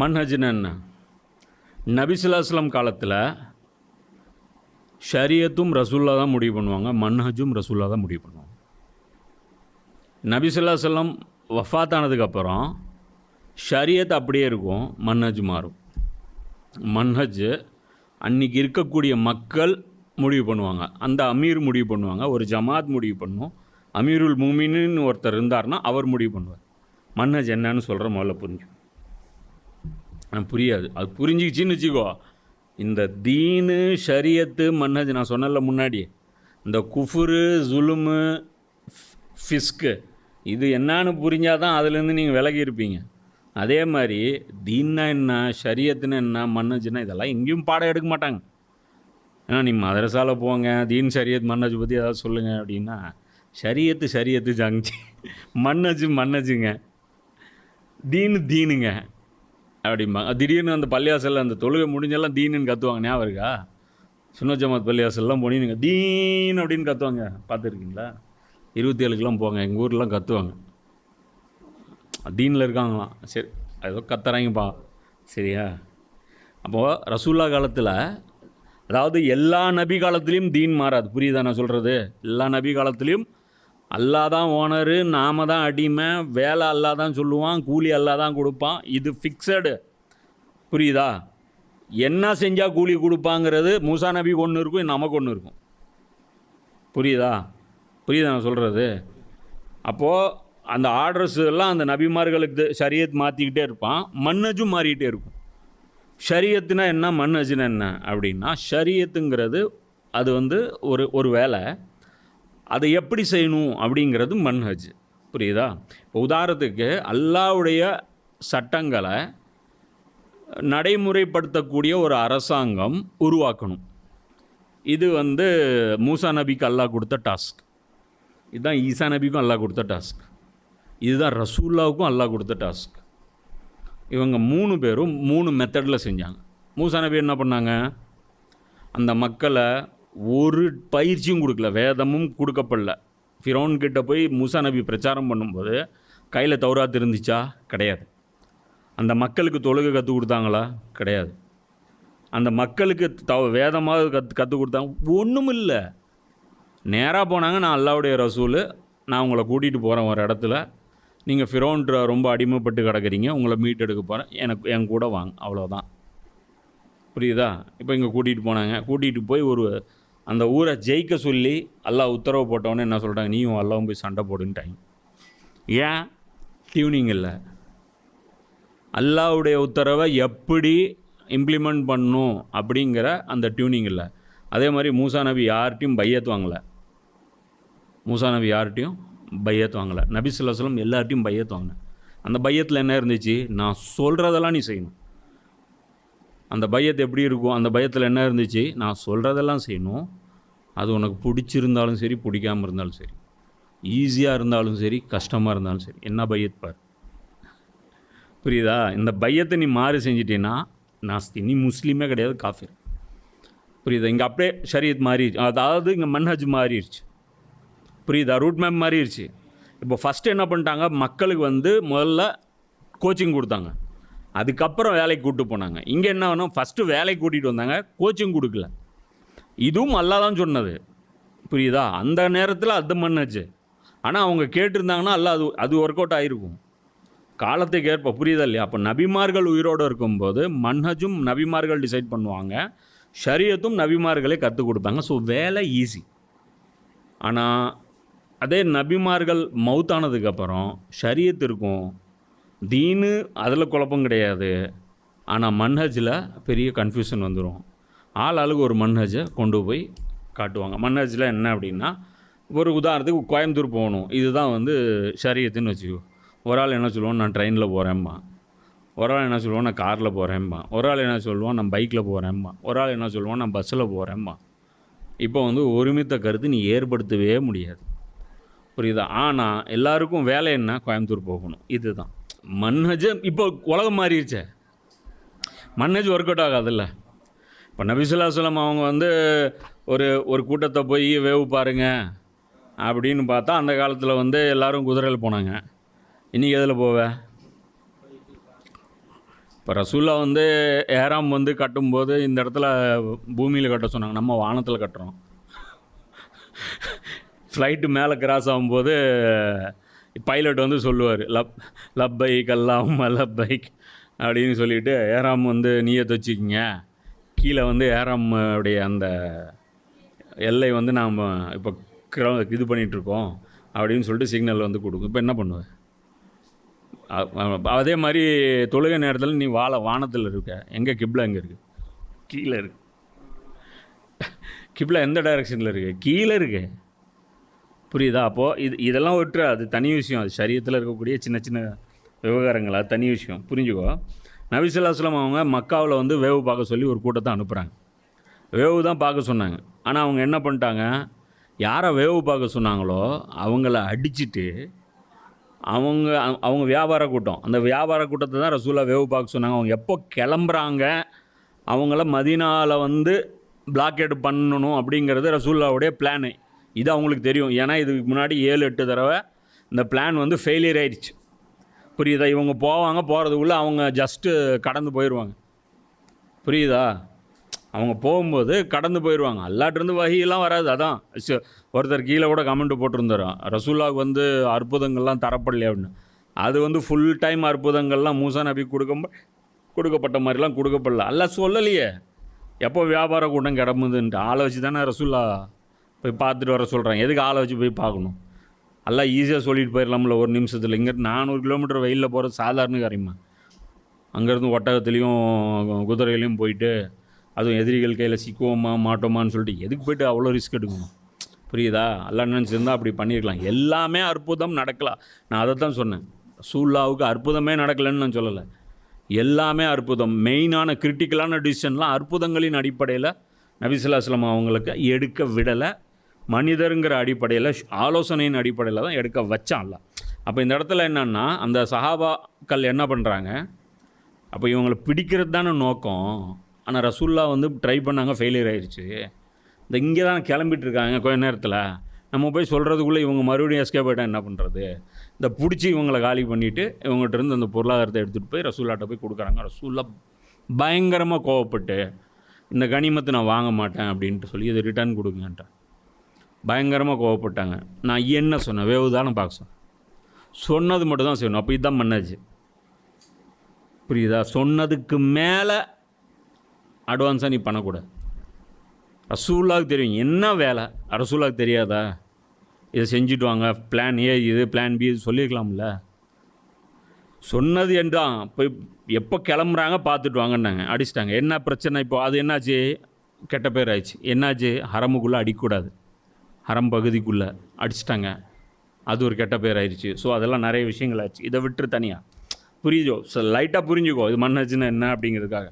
மன்ஹஜ்னு என்ன? காலத்தில் ஷரியத்தும் ரசூல்லா தான் முடிவு பண்ணுவாங்க மன்ஹஜும் ரசூல்லா தான் முடிவு பண்ணுவாங்க. நபிசுல்லாஸ்லம் வஃபாத் ஆனதுக்கப்புறம் ஷரியத் அப்படியே இருக்கும் மன்ஹஜ் மாறும். மன்ஹஜ் அன்னைக்கு இருக்கக்கூடிய மக்கள் முடிவு பண்ணுவாங்க அந்த அமீர் முடிவு பண்ணுவாங்க ஒரு ஜமாத் முடிவு பண்ணும் அமீருல் மூமின்னு ஒருத்தர் இருந்தார்னா அவர் முடிவு பண்ணுவார். மன்னஜ் என்னன்னு சொல்கிற முதல்ல புரிஞ்சு புரியாது. அது புரிஞ்சிக்கிச்சின்னு வச்சுக்கோ. இந்த தீனு ஷரியத்து மன்னஜ் நான் சொன்னல முன்னாடி இந்த குஃபுரு ஜுலுமு ஃபிஸ்க்கு இது என்னன்னு புரிஞ்சாதான் அதுலேருந்து நீங்கள் விலகி இருப்பீங்க. அதே மாதிரி தீன்னா என்ன ஷரியத்துன்னு என்ன மன்னஜுன்னா இதெல்லாம் எங்கேயும் பாடம் எடுக்க மாட்டாங்க. ஏன்னா நீ மதரசாவில் போங்க தீன் ஷரியத் மன்னஜ் பற்றி ஏதாவது சொல்லுங்கள் அப்படின்னா ஷரியத்து ஷரியத்து ஜங்ஜி மன்னஜு மன்னஜுங்க தீனு தீனுங்க. அப்படிம்பாங்க திடீர்னு அந்த பள்ளியாசலில் அந்த தொழுகை முடிஞ்செல்லாம் தீனுன்னு கத்துவாங்க. ஞாபகம் இருக்கா? சுன்ன ஜமாத் பள்ளியாசல்லாம் போனீங்க தீன் அப்படின்னு கத்துவாங்க. பார்த்துருக்கீங்களா? இருபத்தி ஏழுக்கெல்லாம் போங்க. எங்கள் ஊர்லாம் கத்துவாங்க. தீனில் இருக்காங்களாம். சரி ஏதோ கத்துறாங்கப்பா. சரியா? அப்போது ரசூல்லா காலத்தில் அதாவது எல்லா நபி காலத்துலேயும் தீன் மாறாது. புரியுதா நான் சொல்கிறது எல்லா நபி காலத்துலேயும் அல்லாஹ் தான் ஓனரு நாம தான் அடிமை வேலை அல்லாஹ் தான் சொல்லுவான் கூலி அல்லாஹ் தான் கொடுப்பான். இது ஃபிக்ஸடு புரியுதா? என்ன செஞ்சால் கூலி கொடுப்பாங்கிறது மூசா நபிக்கு ஒன்று இருக்கும் நமக்கு ஒன்று இருக்கும். புரியுதா? புரியுதா நான் சொல்கிறது அப்போது அந்த ஆர்டர்ஸ் எல்லாம் அந்த நபிமார்களுக்கு சரியத் மாற்றிக்கிட்டே இருப்பான் மன்னஜும் மாறிக்கிட்டே இருக்கும். ஷரியத்துனா என்ன மன்னஜுனா என்ன அப்படின்னா ஷரியத்துங்கிறது அது வந்து ஒரு ஒரு வேலை. அதை எப்படி செய்யணும் அப்படிங்கிறது மன்ஹஜ். புரியுதா? இப்போ உதாரணத்துக்கு அல்லாவுடைய சட்டங்களை நடைமுறைப்படுத்தக்கூடிய ஒரு அரசாங்கம் உருவாக்கணும். இது வந்து மூசா நபிக்கு அல்லாஹ் கொடுத்த டாஸ்க். இதுதான் ஈசா நபிக்கும் அல்லாஹ் கொடுத்த டாஸ்க். இதுதான் ரசூல்லாவுக்கும் அல்லாஹ் கொடுத்த டாஸ்க். இவங்க மூணு பேரும் மூணு மெத்தடில் செஞ்சாங்க. மூசா நபி என்ன பண்ணாங்க? அந்த மக்களை ஒரு பயிற்சியும் கொடுக்கல வேதமும் கொடுக்கப்படல. ஃபிரோன் கிட்டே போய் முசா நபி பிரச்சாரம் பண்ணும்போது கையில் தௌராத் இருந்துச்சா? கிடையாது. அந்த மக்களுக்கு தொழுகை கற்றுக் கொடுத்தாங்களா? கிடையாது. அந்த மக்களுக்கு தவ வேதமாக கற்று கற்றுக் கொடுத்தாங்க ஒன்றும் இல்லை. நேராக போனாங்க நான் அல்லாவுடைய ரசூல் நான் உங்களை கூட்டிகிட்டு போகிறேன் ஒரு இடத்துல. நீங்கள் ஃபிரோன்ற ரொம்ப அடிமைப்பட்டு கிடக்குறீங்க உங்களை மீட் எடுக்க போகிறேன் எனக்கு என் கூட வாங்க அவ்வளோதான் புரியுதா? இப்போ இங்கே கூட்டிகிட்டு போனாங்க கூட்டிகிட்டு போய் ஒரு அந்த ஊரை ஜெயிக்க சொல்லி அல்லாஹ் உத்தரவு போட்டவொடனே என்ன சொல்கிறாங்க நீயும் அல்லாவும் போய் சண்டை போடுன்ட்டாங்க. ஏன்? டியூனிங் இல்லை. அல்லாவுடைய உத்தரவை எப்படி இம்ப்ளிமெண்ட் பண்ணும் அப்படிங்கிற அந்த டியூனிங் இல்லை. அதே மாதிரி மூசா நபி யார்கிட்டையும் பையத் வாங்கலை. மூசா நபி யார்கிட்டையும் பையத் வாங்கலை. நபி சொல்லம் எல்லார்ட்டையும் பையத் வாங்கினேன் அந்த பையத்தில் என்ன இருந்துச்சு? நான் சொல்கிறதெல்லாம் நீ செய்யணும். அந்த பயத்தை எப்படி இருக்கும் அந்த பயத்தில் என்ன இருந்துச்சு நான் சொல்கிறதெல்லாம் செய்யணும். அது உனக்கு பிடிச்சிருந்தாலும் சரி பிடிக்காமல் இருந்தாலும் சரி. ஈஸியாக இருந்தாலும் சரி கஷ்டமாக இருந்தாலும் சரி. என்ன பையத் புரியுதா? இந்த பையத்தை நீ மாறி செஞ்சிட்டேன்னா நாஸ்தி நீ முஸ்லீமே கிடையாது காஃபிர். புரியுதா? இங்கே அப்படியே ஷரியத் மாறிடுச்சு. அதாவது இங்கே மன்ஹஜ் மாறிடுச்சு. புரியுதா? ரூட் மேப் மாறிடுச்சு. இப்போ ஃபஸ்ட்டு என்ன பண்ணிட்டாங்க? மக்களுக்கு வந்து முதல்ல கோச்சிங் கொடுத்தாங்க. அதுக்கப்புறம் வேலைக்கு கூப்பிட்டு போனாங்க. இங்கே என்ன வேணும்? ஃபஸ்ட்டு வேலைக்கு கூட்டிகிட்டு வந்தாங்க. கோச்சிங் கொடுக்கல. இதுவும் அல்லா தான் சொன்னது. புரியுதா? அந்த நேரத்தில் அது மன்னாச்சு ஆனால் அவங்க கேட்டிருந்தாங்கன்னா அல்ல அது அது ஒர்க் அவுட் ஆகிருக்கும் காலத்துக்கு ஏற்ப புரியுதா இல்லையா? அப்போ நபிமார்கள் உயிரோடு இருக்கும்போது மன்ஹஜும் நபிமார்கள் டிசைட் பண்ணுவாங்க. ஷரியத்தும் நபிமார்களே கற்றுக் கொடுத்தாங்க ஸோ வேலை ஈஸி ஆனால் அதே நபிமார்கள் மவுத்தானதுக்கப்புறம் ஷரியத் இருக்கும். தீனு அதில் குழப்பம் கிடையாது. ஆனால் மன்ஹஜில் பெரிய கன்ஃபியூஷன் வந்துடும் ஆள் ஆளுக்கு ஒரு மன்ஹஜை கொண்டு போய் காட்டுவாங்க. மன்ஹஜில் என்ன அப்படின்னா ஒரு உதாரணத்துக்கு கோயம்புத்தூர் போகணும். இதுதான் வந்து சரியத்துன்னு வச்சுக்கோ. ஒரு ஆள் என்ன சொல்லுவோம் நான் ட்ரெயினில் போகிறேன்பா ஒரு ஆள் என்ன சொல்லுவோம் நான் காரில் போகிறேன்பா ஒரு ஆள் என்ன சொல்லுவான் நான் பைக்கில் போகிறேன்பா ஒரு ஆள் என்ன சொல்லுவான் நான் பஸ்ஸில் போகிறேன்பா இப்போ வந்து ஒருமித்த கருத்து நீ ஏற்படுத்தவே முடியாது. புரியுதா? ஆனால் எல்லாருக்கும் வேலை என்ன? கோயம்புத்தூர் போகணும். இதுதான். மன்ஹஜ் இப்போ உலகம் மாறிடுச்சே. மன்ஹஜ் ஒர்க் அவுட் ஆகாதுல்ல. இப்போ நபிசுல்லாசலம் அவங்க வந்து ஒரு ஒரு கூட்டத்தை போய் வேவு பாருங்கள் அப்படின்னு பார்த்தா அந்த காலத்தில் வந்து எல்லோரும் குதிரையில் போனாங்க. இன்றைக்கி எதில் போவ? இப்போ ரசூல்லா வந்து ஏராம் வந்து கட்டும்போது இந்த இடத்துல பூமியில் கட்ட சொன்னாங்க. நம்ம வானத்தில் கட்டுறோம். ஃப்ளைட்டு மேலே கிராஸ் ஆகும்போது பைலட் வந்து சொல்லுவார் லப் லப்பைக் அல்லாம் லப்பைக் அப்படின்னு சொல்லிட்டு ஏராம் வந்து நீயத்தை வச்சுக்கிங்க. கீழே வந்து ஏராம் உடைய அந்த எல்லை வந்து நாம் இப்போ கிர- இது பண்ணிகிட்ருக்கோம் அப்படின்னு சொல்லிட்டு சிக்னல் வந்து கொடுக்கும். இப்போ என்ன பண்ணுவேன் அதே மாதிரி தொழுகை நேரத்தில் நீ வாழ வானத்தில் இருக்க. எங்கே? கிப்லா எங்கே இருக்குது கீழே இருக்கு. கிப்லா எந்த டைரெக்ஷனில் இருக்கு? கீழே இருக்கு. புரியுதா? அப்போது இது இதெல்லாம் ஒற்று அது தனி விஷயம். அது சரியத்தில் இருக்கக்கூடிய சின்ன சின்ன விவகாரங்கள். அது தனி விஷயம். புரிஞ்சுக்கோ? நபிசுல்லாஸ்லாம் அவங்க மக்காவில் வந்து வேவு பார்க்க சொல்லி ஒரு கூட்டத்தை அனுப்புகிறாங்க வேவு தான் பார்க்க சொன்னாங்க. ஆனால் அவங்க என்ன பண்ணிட்டாங்க? யாரை வேவு பார்க்க சொன்னாங்களோ அவங்கள அடிச்சுட்டு அவங்க அவங்க வியாபார கூட்டம். அந்த வியாபார கூட்டத்தை தான் ரசூலா வேவு பார்க்க சொன்னாங்க. அவங்க எப்போ கிளம்புறாங்க? அவங்கள மதீனாவில் வந்து பிளாக்கெட் பண்ணணும் அப்படிங்கிறது ரசூல்லாவுடைய பிளானு இது அவங்களுக்கு தெரியும். ஏன்னா இதுக்கு முன்னாடி ஏழு எட்டு தடவை இந்த பிளான் வந்து ஃபெயிலியர் ஆயிடுச்சு. புரியுதா? இவங்க போவாங்க போகிறதுக்குள்ளே அவங்க ஜஸ்ட்டு கடந்து போயிடுவாங்க புரியுதா? அவங்க போகும்போது கடந்து போயிடுவாங்க அல்லாட்டிருந்து வகையெல்லாம் வராது. அதான். ஒருத்தர் கீழே கூட கமெண்ட் போட்டிருந்தார். ரசூல்லாவுக்கு வந்து அற்புதங்கள்லாம் தரப்படலையே அப்படின்னு. அது வந்து ஃபுல் டைம் அற்புதங்கள்லாம் மூசா நபி கொடுக்க கொடுக்கப்பட்ட மாதிரிலாம் கொடுக்கப்படல. அல்ல சொல்லலையே. எப்போ வியாபார கூட்டம் கிடமுதுன்ட்டு ஆளை வச்சு தானே ரசூல்லா போய் பார்த்துட்டு வர சொல்கிறாங்க எதுக்கு ஆளை வச்சு போய் பார்க்கணும்? எல்லாம் ஈஸியாக சொல்லிட்டு போயிடலாம்ல ஒரு நிமிஷத்தில். இங்கே நானூறு கிலோமீட்டர் வெயிலில் போகிறது சாதாரண காரியமா? அங்கேருந்து ஒட்டகத்துலேயும் குதிரைகளையும் போயிட்டு அதுவும் எதிரிகள் கையில் சிக்குவோமா மாட்டோமான்னு சொல்லிட்டு எதுக்கு போய்ட்டு அவ்வளோ ரிஸ்க் எடுக்கணும்? புரியுதா? எல்லாம் நினச்சிருந்தா அப்படி பண்ணியிருக்கலாம் எல்லாமே அற்புதம் நடக்கலாம் நான் அதை தான் சொன்னேன். சூல்லாவுக்கு அற்புதமே நடக்கலைன்னு நான் சொல்லலை. எல்லாமே அற்புதம். மெயினான கிரிட்டிக்கலான டிசிஷன்லாம் அற்புதங்களின் அடிப்படையில் நபிசுல்லாஸ்லாம் அவங்களுக்கு எடுக்க விடலை. மனிதருங்கிற அடிப்படையில் ஆலோசனையின் அடிப்படையில் தான் எடுக்க வச்சான்ல அப்போ இந்த இடத்துல என்னன்னா அந்த சஹாபாக்கள் என்ன பண்ணுறாங்க அப்போ இவங்களை பிடிக்கிறது தானே நோக்கம். ஆனால் ரசூல்லா வந்து ட்ரை பண்ணாங்க ஃபெயிலியர் ஆயிடுச்சு இந்த இங்கே தான் கிளம்பிட்டு இருக்காங்க கொஞ்ச நேரத்தில். நம்ம போய் சொல்கிறதுக்குள்ளே இவங்க மறுபடியும் எஸ்கேப் ஆகிட்டா என்ன பண்ணுறது இந்த பிடிச்சி இவங்களை காலி பண்ணிவிட்டு இவங்ககிட்ட இருந்து அந்த பொருளாதாரத்தை எடுத்துகிட்டு போய் ரசூல்லாட்ட போய் கொடுக்குறாங்க. ரசூல்லா பயங்கரமாக கோவப்பட்டு இந்த கனிமத்தை நான் வாங்க மாட்டேன் அப்படின்ட்டு சொல்லி இதை ரிட்டர்ன் கொடுங்கன்ட்டேன். பயங்கரமாக கோவப்பட்டாங்க. நான் என்ன சொன்னேன்? வேவுதான பார்க்க சொன்னேன். சொன்னது மட்டும் தான் செய்யணும். அப்போ இதுதான் பண்ணாச்சு புரியுதா? சொன்னதுக்கு மேலே அட்வான்ஸாக நீ பண்ணக்கூடாது. ரசூலாவுக்கு தெரியும். என்ன வேலை? ரசூலாவுக்கு தெரியாதா? இதை செஞ்சுட்டு வாங்க. பிளான் ஏ இது பிளான் பி இது சொல்லியிருக்கலாம்ல. சொன்னது என்றான். போய் எப்போ கிளம்புறாங்க பார்த்துட்டு வாங்கன்னாங்க. அடிச்சிட்டாங்க. என்ன பிரச்சனை இப்போ? அது என்னாச்சு? கெட்ட பேர் ஆயிடுச்சு. என்னாச்சு? ஹரமுக்குள்ளே அடிக்கக்கூடாது. ஹரம் பகுதிக்குள்ளே அடிச்சிட்டாங்க. அது ஒரு கெட்ட பேர் ஆயிடுச்சு ஸோ அதெல்லாம் நிறைய விஷயங்கள் ஆச்சு. இதை விட்டுரு தனியாக புரியுதோ? ஸோ லைட்டாக புரிஞ்சுக்கோ. இது மண்ணாச்சுன்னா என்ன அப்படிங்கிறதுக்காக.